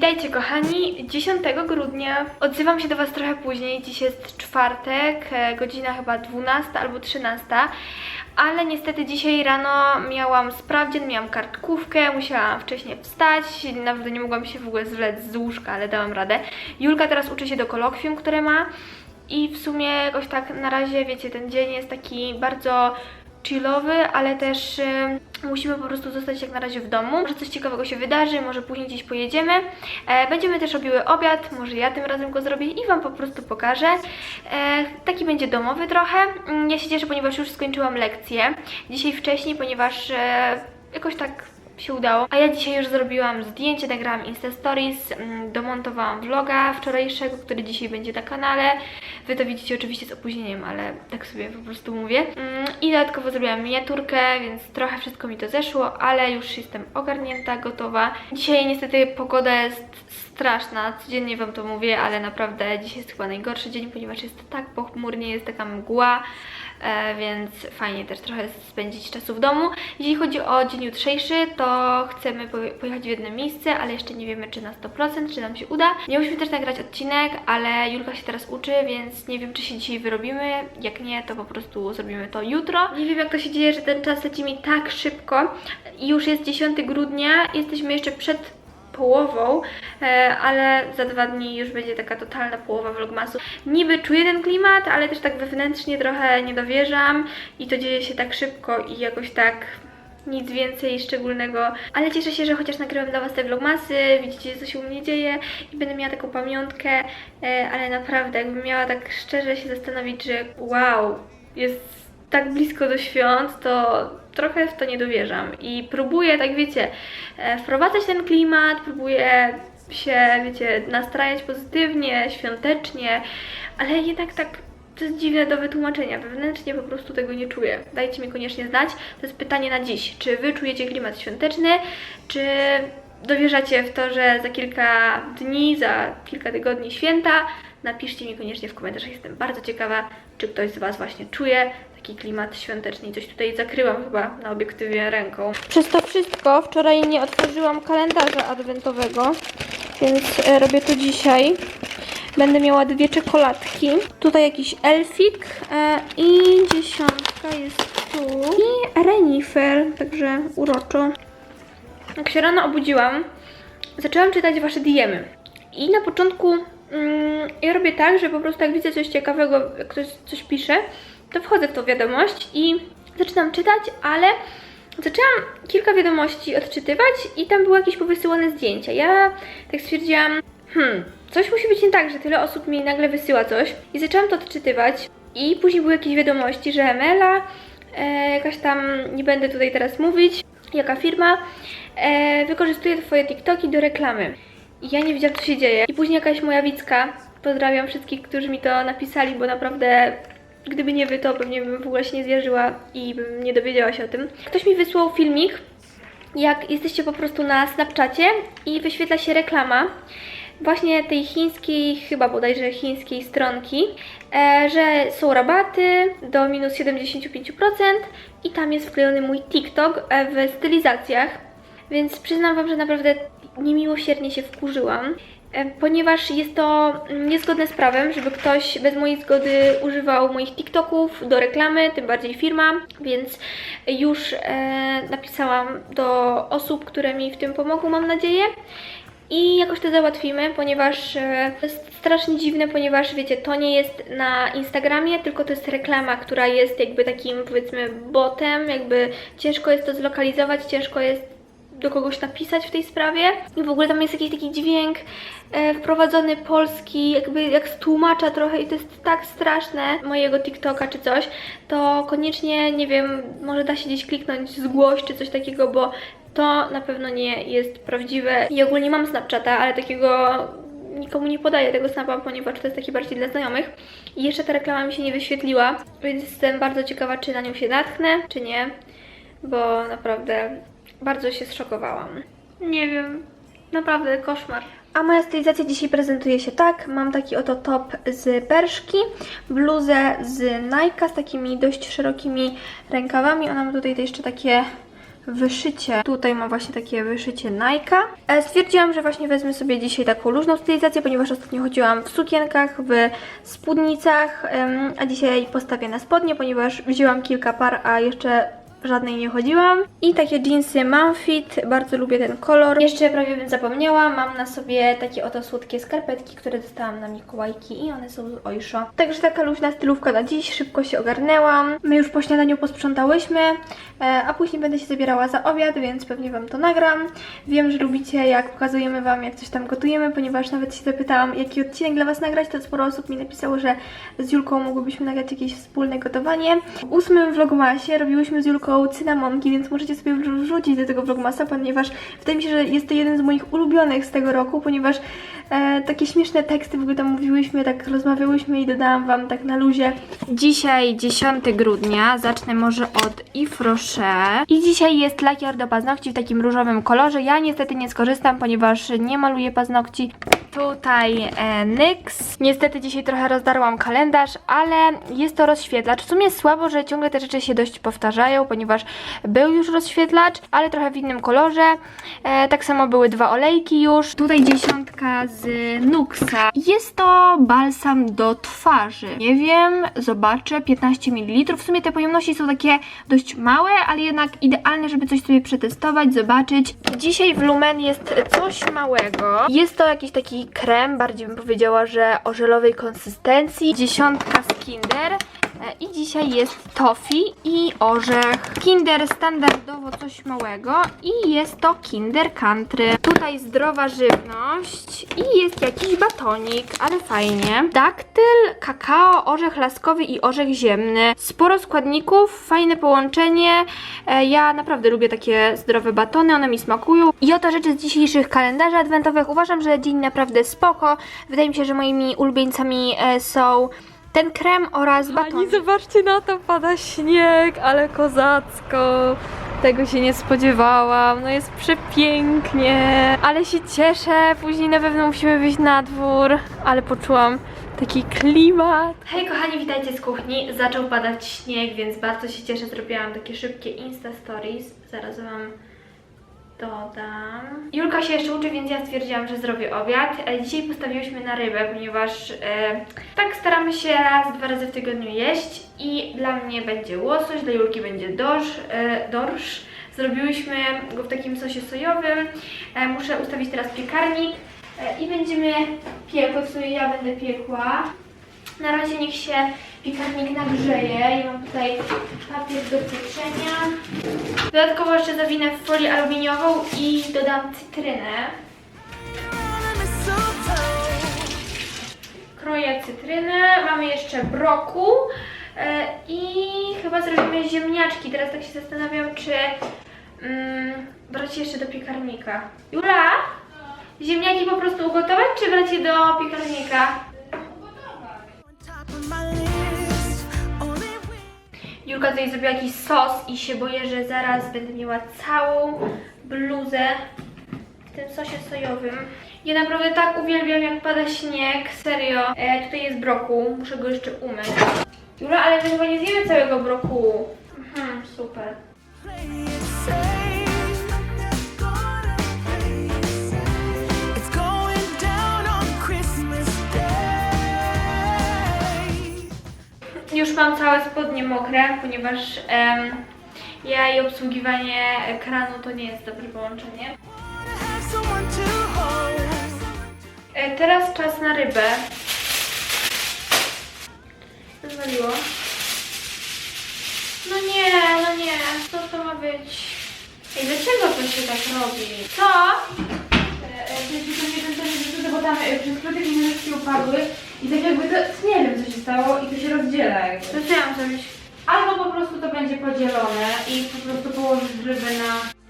Witajcie kochani, 10 grudnia. Odzywam się do Was trochę później, dziś jest czwartek, e, godzina chyba 12 albo 13, ale niestety dzisiaj rano miałam sprawdzian, miałam kartkówkę, musiałam wcześniej wstać, naprawdę nie mogłam się w ogóle zlec z łóżka, ale dałam radę. Julka teraz uczy się do kolokwium, które ma. I w sumie jakoś tak na razie, wiecie, ten dzień jest taki bardzo chillowy, ale też musimy po prostu zostać jak na razie w domu. Może coś ciekawego się wydarzy, może później gdzieś pojedziemy. E, będziemy też robiły obiad, może ja tym razem go zrobię i Wam po prostu pokażę. E, taki będzie domowy trochę. Mm, Ja się cieszę, ponieważ już skończyłam lekcję. Dzisiaj wcześniej, ponieważ e, jakoś tak się udało. A ja dzisiaj już zrobiłam zdjęcie, nagrałam Insta Stories, mm, domontowałam vloga wczorajszego, który dzisiaj będzie na kanale. Wy to widzicie oczywiście z opóźnieniem, ale tak sobie po prostu mówię. Mm, I dodatkowo zrobiłam miniaturkę, więc trochę wszystko mi to zeszło, ale już jestem ogarnięta, gotowa. Dzisiaj niestety pogoda jest straszna, codziennie Wam to mówię, ale naprawdę dzisiaj jest chyba najgorszy dzień, ponieważ jest tak pochmurnie, jest taka mgła, więc fajnie też trochę spędzić czasu w domu. Jeśli chodzi o dzień jutrzejszy, to chcemy poje- pojechać w jedno miejsce, ale jeszcze nie wiemy czy na 100%, czy nam się uda. Miałyśmy też nagrać odcinek, ale Julka się teraz uczy, więc nie wiem czy się dzisiaj wyrobimy. Jak nie, to po prostu zrobimy to jutro. Nie wiem jak to się dzieje, że ten czas leci mi tak szybko. Już jest 10 grudnia, jesteśmy jeszcze przed połową, e, ale za dwa dni już będzie taka totalna połowa vlogmasu. Niby czuję ten klimat, ale też tak wewnętrznie trochę nie dowierzam i to dzieje się tak szybko i jakoś tak nic więcej szczególnego, ale cieszę się, że chociaż nagrywam dla Was te vlogmasy, widzicie co się u mnie dzieje i będę miała taką pamiątkę, e, ale naprawdę jakbym miała tak szczerze się zastanowić, że wow, jest tak blisko do świąt, to trochę w to nie dowierzam i próbuję, tak wiecie, e, wprowadzać ten klimat, próbuję się, wiecie, nastrajać pozytywnie, świątecznie, ale jednak tak to jest dziwne do wytłumaczenia. Wewnętrznie po prostu tego nie czuję. Dajcie mi koniecznie znać. To jest pytanie na dziś. Czy wy czujecie klimat świąteczny, czy dowierzacie w to, że za kilka dni, za kilka tygodni święta? Napiszcie mi koniecznie w komentarzach. Jestem bardzo ciekawa, czy ktoś z Was właśnie czuje taki klimat świąteczny. I Coś tutaj zakryłam chyba na obiektywie ręką. Przez to wszystko wczoraj nie otworzyłam kalendarza adwentowego, więc e, robię to dzisiaj. Będę miała dwie czekoladki. Tutaj jakiś elfik e, i dziesiątka jest tu. I renifer, także uroczo. Jak się rano obudziłam, zaczęłam czytać wasze diemy. I na początku mm, ja robię tak, że po prostu jak widzę coś ciekawego, ktoś coś pisze, to wchodzę w tą wiadomość i zaczynam czytać, ale zaczęłam kilka wiadomości odczytywać i tam były jakieś powysyłane zdjęcia. Ja tak stwierdziłam, hmm, coś musi być nie tak, że tyle osób mi nagle wysyła coś. I zaczęłam to odczytywać i później były jakieś wiadomości, że Mela, e, jakaś tam, nie będę tutaj teraz mówić, jaka firma, e, wykorzystuje twoje TikToki do reklamy. I ja nie wiedziałam, co się dzieje. I później jakaś moja widzka, pozdrawiam wszystkich, którzy mi to napisali, bo naprawdę gdyby nie wy, to pewnie bym w ogóle się nie zwierzyła i bym nie dowiedziała się o tym. Ktoś mi wysłał filmik, jak jesteście po prostu na Snapchacie i wyświetla się reklama właśnie tej chińskiej, chyba bodajże chińskiej stronki, e, że są rabaty do minus 75% i tam jest wklejony mój TikTok e, w stylizacjach, więc przyznam Wam, że naprawdę niemiłosiernie się wkurzyłam. E, Ponieważ jest to niezgodne z prawem, żeby ktoś bez mojej zgody używał moich TikToków do reklamy, tym bardziej firma, więc już e, napisałam do osób, które mi w tym pomogą, mam nadzieję. I jakoś to załatwimy, ponieważ e, to jest strasznie dziwne, ponieważ wiecie, to nie jest na Instagramie, tylko to jest reklama, która jest jakby takim powiedzmy botem, jakby ciężko jest to zlokalizować, ciężko jest do kogoś napisać w tej sprawie. I w ogóle tam jest jakiś taki dźwięk e, wprowadzony polski, jakby jak tłumacza trochę i to jest tak straszne mojego TikToka czy coś, to koniecznie, nie wiem, może da się gdzieś kliknąć zgłoś czy coś takiego, bo to na pewno nie jest prawdziwe. I ogólnie mam Snapchata, ale takiego nikomu nie podaję tego snapa, ponieważ to jest taki bardziej dla znajomych. I jeszcze ta reklama mi się nie wyświetliła, więc jestem bardzo ciekawa, czy na nią się natknę, czy nie, bo naprawdę bardzo się zszokowałam. Nie wiem, naprawdę koszmar. A moja stylizacja dzisiaj prezentuje się tak. Mam taki oto top z Berszki, bluzę z Nike z takimi dość szerokimi rękawami. Ona ma tutaj jeszcze takie wyszycie. Tutaj mam właśnie takie wyszycie Nike'a. E, Stwierdziłam, że właśnie wezmę sobie dzisiaj taką luźną stylizację, ponieważ ostatnio chodziłam w sukienkach, w spódnicach, a dzisiaj postawię na spodnie, ponieważ wzięłam kilka par, a jeszcze żadnej nie chodziłam. I takie jeansy Manfit, bardzo lubię ten kolor. Jeszcze prawie bym zapomniała, mam na sobie takie oto słodkie skarpetki, które dostałam na Mikołajki i one są z Oysho. Także taka luźna stylówka na dziś, szybko się ogarnęłam. My już po śniadaniu posprzątałyśmy, e, a później będę się zabierała za obiad, więc pewnie Wam to nagram. Wiem, że lubicie jak pokazujemy Wam jak coś tam gotujemy, ponieważ nawet się zapytałam jaki odcinek dla Was nagrać, to sporo osób mi napisało, że z Julką mogłybyśmy nagrać jakieś wspólne gotowanie. W ósmym vlogmasie robiłyśmy z Julką cynamonki, więc możecie sobie wrzu- wrzucić do tego vlogmasa, ponieważ wydaje mi się, że jest to jeden z moich ulubionych z tego roku, ponieważ e, takie śmieszne teksty w ogóle tam mówiłyśmy, tak rozmawiałyśmy i dodałam Wam tak na luzie. Dzisiaj 10 grudnia, zacznę może od Yves Rocher i dzisiaj jest lakier do paznokci w takim różowym kolorze. Ja niestety nie skorzystam, ponieważ nie maluję paznokci. Tutaj e, NYX. Niestety dzisiaj trochę rozdarłam kalendarz, ale jest to rozświetlacz. W sumie słabo, że ciągle te rzeczy się dość powtarzają, ponieważ był już rozświetlacz, ale trochę w innym kolorze. E, tak samo były dwa olejki już. Tutaj dziesiątka z Nuxa. Jest to balsam do twarzy. Nie wiem, zobaczę. 15 ml. W sumie te pojemności są takie dość małe, ale jednak idealne, żeby coś sobie przetestować, zobaczyć. Dzisiaj w Lumen jest coś małego. Jest to jakiś taki krem, bardziej bym powiedziała, że o żelowej konsystencji. Dziesiątka z Kinder. E, I dzisiaj jest toffee i orzech. Kinder standardowo coś małego i jest to Kinder Country. Tutaj zdrowa żywność i jest jakiś batonik, ale fajnie. Daktyl, kakao, orzech laskowy i orzech ziemny. Sporo składników, fajne połączenie. E, Ja naprawdę lubię takie zdrowe batony, one mi smakują. I oto rzeczy z dzisiejszych kalendarzy adwentowych. Uważam, że dzień naprawdę spoko. Wydaje mi się, że moimi ulubieńcami e, są ten krem oraz batony. Pani, zobaczcie na to, pada śnieg, ale kozacko. Tego się nie spodziewałam. No jest przepięknie. Ale się cieszę. Później na pewno musimy wyjść na dwór. Ale poczułam taki klimat. Hej kochani, witajcie z kuchni. Zaczął padać śnieg, więc bardzo się cieszę. Zrobiłam takie szybkie Insta Stories. Zaraz Wam dodam. Julka się jeszcze uczy, więc ja stwierdziłam, że zrobię obiad. E, Dzisiaj postawiłyśmy na rybę, ponieważ e, tak staramy się raz, dwa razy w tygodniu jeść. I dla mnie będzie łosoś, dla Julki będzie dorsz. E, dorsz. Zrobiłyśmy go w takim sosie sojowym. E, muszę ustawić teraz piekarnik. E, I będziemy piekły, w sumie ja będę piekła. Na razie niech się piekarnik nagrzeje. Ja mam tutaj papier do pieczenia. Dodatkowo jeszcze zawinę w folię aluminiową i dodam cytrynę. Kroję cytrynę. Mamy jeszcze broku. e, I chyba zrobimy ziemniaczki. Teraz tak się zastanawiam, czy mm, brać jeszcze do piekarnika. Jula? Ziemniaki po prostu ugotować, czy brać do piekarnika? Julka tutaj zrobiła jakiś sos i się boję, że zaraz będę miała całą bluzę w tym sosie sojowym. Ja naprawdę tak uwielbiam jak pada śnieg, serio. E, tutaj jest broku, muszę go jeszcze umyć. Jula, ale my chyba nie zjemy całego broku. Mhm, super. Już mam całe spodnie mokre, ponieważ em, ja i obsługiwanie ekranu to nie jest dobre połączenie. To. E, teraz czas na rybę. Zwaliło. No nie, no nie, co to ma być? Ej, dlaczego to się tak robi? Co? To jest jeden ten bo tam e, przez takie nóżki upadły i tak jakby to, nie wiem co się stało i to się rozdziela jakby. To mam zrobić? Albo po prostu to będzie podzielone i po prostu położysz ryby na...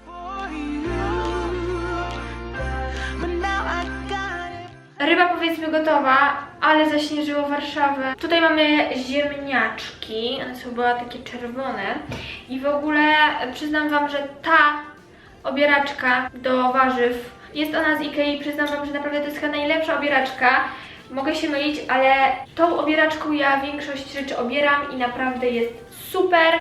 Ryba powiedzmy gotowa, ale zaśnieżyło Warszawę. Tutaj mamy ziemniaczki, one są chyba takie czerwone. I w ogóle przyznam Wam, że ta obieraczka do warzyw jest ona z Ikei. Przyznam Wam, że naprawdę to jest chyba najlepsza obieraczka. Mogę się mylić, ale tą obieraczką ja większość rzeczy obieram i naprawdę jest super.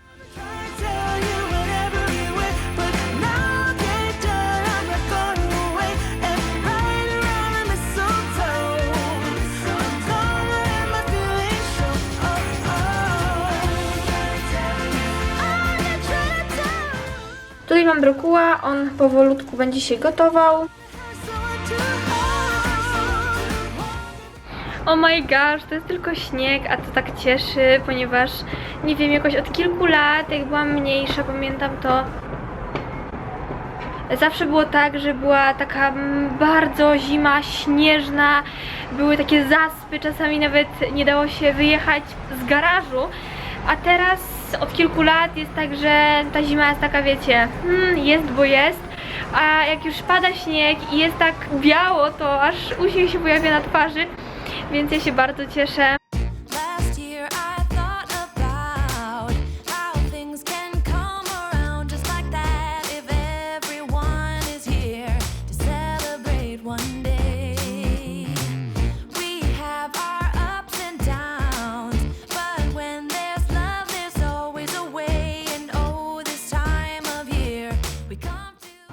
Tutaj mam brokuła, on powolutku będzie się gotował. Oh my gosh, to jest tylko śnieg, a to tak cieszy, ponieważ nie wiem, jakoś od kilku lat, jak byłam mniejsza, pamiętam to. Zawsze było tak, że była taka bardzo zima, śnieżna, były takie zaspy, czasami nawet nie dało się wyjechać z garażu, a teraz od kilku lat jest tak, że ta zima jest taka, wiecie, hmm, jest, bo jest, a jak już pada śnieg i jest tak biało, to aż uśmiech się pojawia na twarzy, więc ja się bardzo cieszę.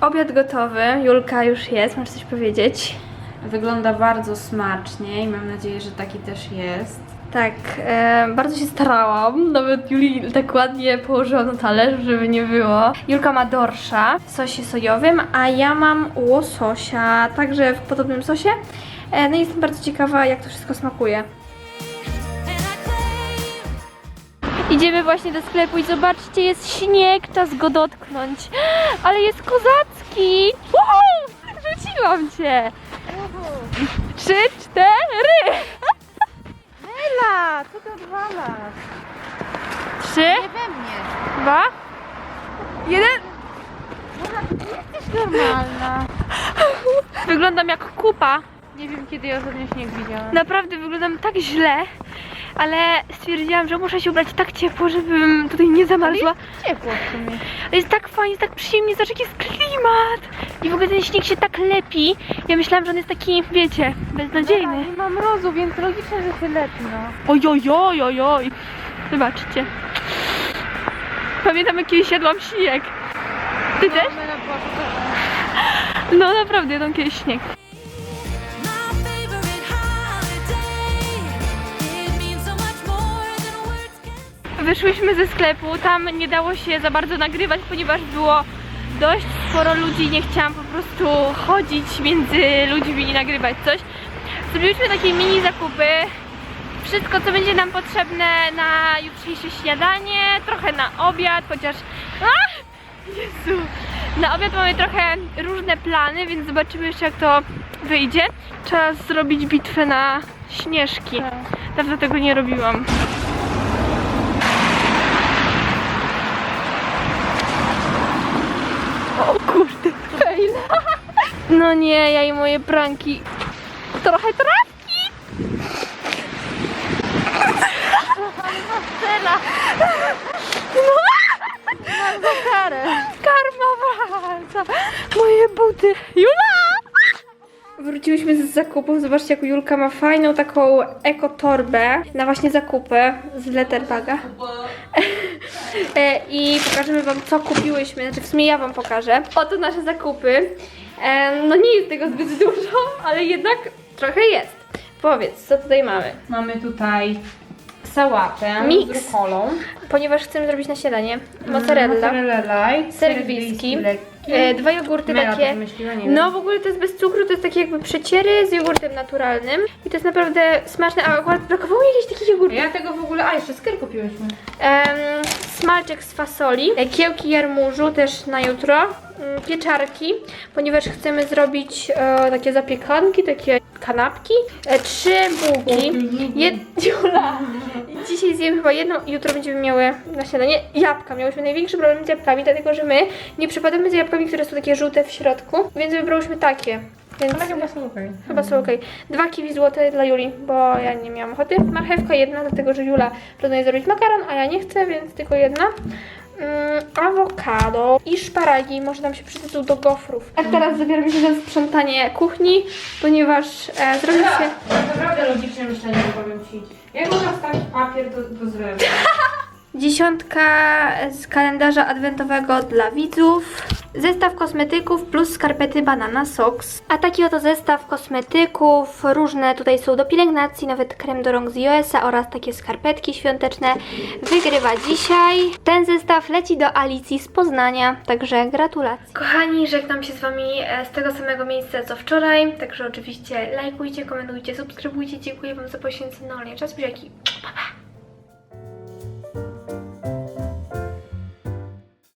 Obiad gotowy, Julka już jest, możesz coś powiedzieć? Wygląda bardzo smacznie i mam nadzieję, że taki też jest. Tak, e, bardzo się starałam. Nawet Juli tak ładnie położyłam na talerz, żeby nie było. Julka ma dorsza w sosie sojowym, a ja mam łososia, także w podobnym sosie. E, no i jestem bardzo ciekawa, jak to wszystko smakuje. Idziemy właśnie do sklepu i zobaczcie, jest śnieg, czas go dotknąć. Ale jest kozacki! Wow! Rzuciłam cię! Trzy, cztery! Ela, co ty odwalasz? Trzy, Nie we mnie. dwa, jeden. Jesteś normalna. Wyglądam jak kupa. Nie wiem, kiedy ja ostatnio śnieg widziałam. Naprawdę wyglądam tak źle, ale stwierdziłam, że muszę się ubrać tak ciepło, żebym tutaj nie zamarzła. Ciepło w sumie. Ale jest tak fajnie, jest tak przyjemnie, zobacz jaki jest klimat. I w ogóle ten śnieg się tak lepi. Ja myślałam, że on jest taki, wiecie, beznadziejny. Nie mam mrozu, więc logicznie, że się lepi, no. Ojojoj, ojoj. Zobaczcie. Pamiętam jak kiedyś jadłam śnieg. Ty też? Na płacu też. No naprawdę, jadłam kiedyś śnieg. Wyszłyśmy ze sklepu, tam nie dało się za bardzo nagrywać, ponieważ było dość sporo ludzi, nie chciałam po prostu chodzić między ludźmi i nagrywać coś. Zrobiłyśmy takie mini zakupy, wszystko co będzie nam potrzebne na jutrzejsze śniadanie, trochę na obiad, chociaż... A! Jezu! Na obiad mamy trochę różne plany, więc zobaczymy jeszcze jak to wyjdzie. Trzeba zrobić bitwę na śnieżki. Dawno tego nie robiłam. No nie, ja i moje pranki. Trochę trawki. Cela. No. karę. Karma wraca. Moje buty. Jula! Wróciłyśmy z zakupów. Zobaczcie, jak Julka ma fajną taką ekotorbę na właśnie zakupy z Letterbaga. E, I pokażemy Wam, co kupiłyśmy. Znaczy, w sumie ja Wam pokażę. Oto nasze zakupy. No nie jest tego zbyt dużo, ale jednak trochę jest. Powiedz, co tutaj mamy? Mamy tutaj sałatę Mix. z rukolą. Ponieważ chcemy zrobić na śniadanie. Mozzarella. Mozzarella light, Ser gwizdki, lekki. E, dwa jogurty Mela takie. wymyśliła, nie wiem. No w ogóle to jest bez cukru, to jest takie jakby przeciery z jogurtem naturalnym. I to jest naprawdę smaczne, a akurat brakowało mi jakichś takich jogurtów. Ja tego w ogóle... A, jeszcze skier kupiłyśmy. Em, smalczek z fasoli, e, kiełki jarmużu też na jutro, pieczarki, ponieważ chcemy zrobić e, takie zapiekanki, takie kanapki, e, trzy bułki, Jed... Jula. Dzisiaj zjemy chyba jedną i jutro będziemy miały na śniadanie jabłka. Miałyśmy największy problem z jabłkami, dlatego że my nie przepadamy za jabłkami, które są takie żółte w środku, więc wybrałyśmy takie. Więc Ale chyba są okej. Chyba są okej. Dwa kiwi złote dla Juli, bo ja nie miałam ochoty. Marchewka jedna, dlatego że Jula planuje zrobić makaron, a ja nie chcę, więc tylko jedna. Mm, awokado i szparagi, może nam się przydadzą do gofrów. A teraz zabieramy się za sprzątanie kuchni, ponieważ e, zrobi się... Naprawdę logiczne myślenie, powiem Ci. Jak można wstawić papier do, do zlewu? dziesiątka z kalendarza adwentowego dla widzów, zestaw kosmetyków plus skarpety Banana Socks. A taki oto zestaw kosmetyków, różne tutaj są do pielęgnacji, nawet krem do rąk z iOS-a oraz takie skarpetki świąteczne wygrywa dzisiaj. Ten zestaw leci do Alicji z Poznania, także gratulacje. Kochani, żegnam się z Wami e, z tego samego miejsca co wczoraj, także oczywiście lajkujcie, komentujcie, subskrybujcie. Dziękuję Wam za poświęcony czas. Buziaki. Pa, pa.